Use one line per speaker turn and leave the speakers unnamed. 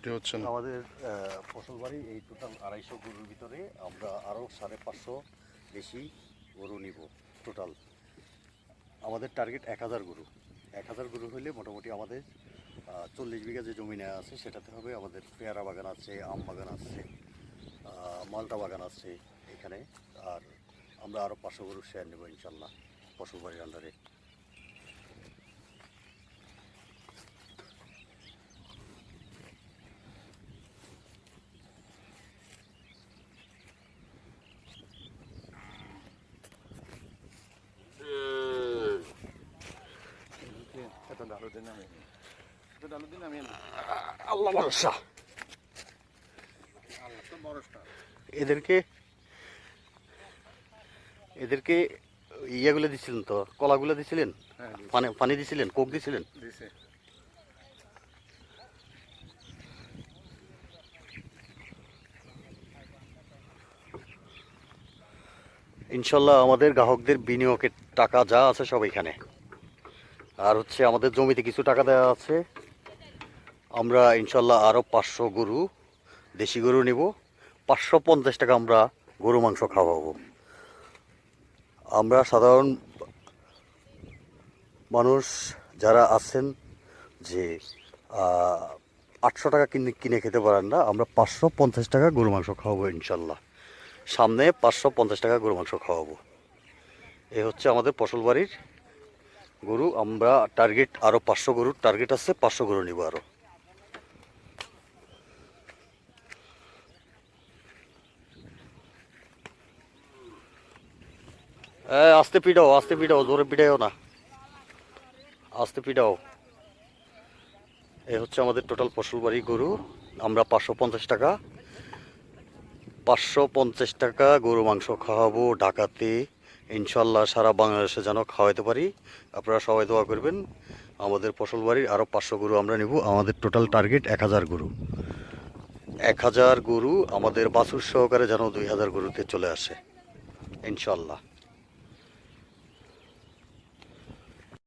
ছুটি হচ্ছে না।
আমাদের ফসল বাড়ি এই টোটাল আড়াইশো গরুর ভিতরে আমরা আরও সাড়ে পাঁচশো বেশি গরু নিব টোটাল। আমাদের টার্গেট এক হাজার গরু। এক হাজার গরু হলে মোটামুটি আমাদের চল্লিশ বিঘা যে জমি নেওয়া আছে সেটাতে হবে আমাদের পেয়ারা বাগান আছে, আম বাগান আছে মালটা বাগান আছে এখানে। আর আমরা আরও পাঁচশো গরু শেয়ার নেব ইনশাল্লাহ ফসল বাড়ির আন্ডারে আল্লাহ ভরসা এদেরকে এদেরকে ইয়েগুলো দিছিলেন তো? কলাগুলো দিছিলেন?
হ্যাঁ
পানি পানি দিছিলেন? কোক দিছিলেন? ইনশাল্লাহ আমাদের গ্রাহকদের বিনিয়োগের টাকা যা আছে সব এখানে। আর হচ্ছে আমাদের জমিতে কিছু টাকা দেওয়া আছে। আমরা ইনশাল্লাহ আরও পাঁচশো গরু, দেশি গরু নিব। পাঁচশো পঞ্চাশ টাকা আমরা গরু, মাংস খাওয়াবো। আমরা সাধারণ মানুষ যারা আছেন যে আটশো টাকা কিনে কিনে খেতে পারেন না, আমরা পাঁচশো পঞ্চাশ টাকা গরু, মাংস খাওয়াবো ইনশাল্লাহ সামনে পাঁচশো পঞ্চাশ টাকা গরু, মাংস খাওয়াবো। এ হচ্ছে আমাদের ফসল বাড়ির গরু, আমরা টার্গেট আরও পাঁচশো গরুর টার্গেট আছে, পাঁচশো গরু নিব আরও আস্তে পিটাও আস্তে পিটাও, জোরে পিটাইও না। আস্তে পিটাও। এ হচ্ছে আমাদের টোটাল ফসল বাড়ি গরু, আমরা পাঁচশো পঞ্চাশ টাকা। পাঁচশো পঞ্চাশ টাকা গরু মাংস খাওয়াবো ঢাকাতে ইনশাল্লাহ সারা বাংলাদেশে যেন খাওয়াইতে পারি। আপনারা সবাই দোয়া করবেন। আমাদের ফসল বাড়ির আরও পাঁচশো গরু আমরা নেব। আমাদের টোটাল টার্গেট এক হাজার গরু। এক হাজার গরু আমাদের বাছুর সহকারে যেন দুই হাজার গরুতে চলে আসে। ইনশাল্লাহ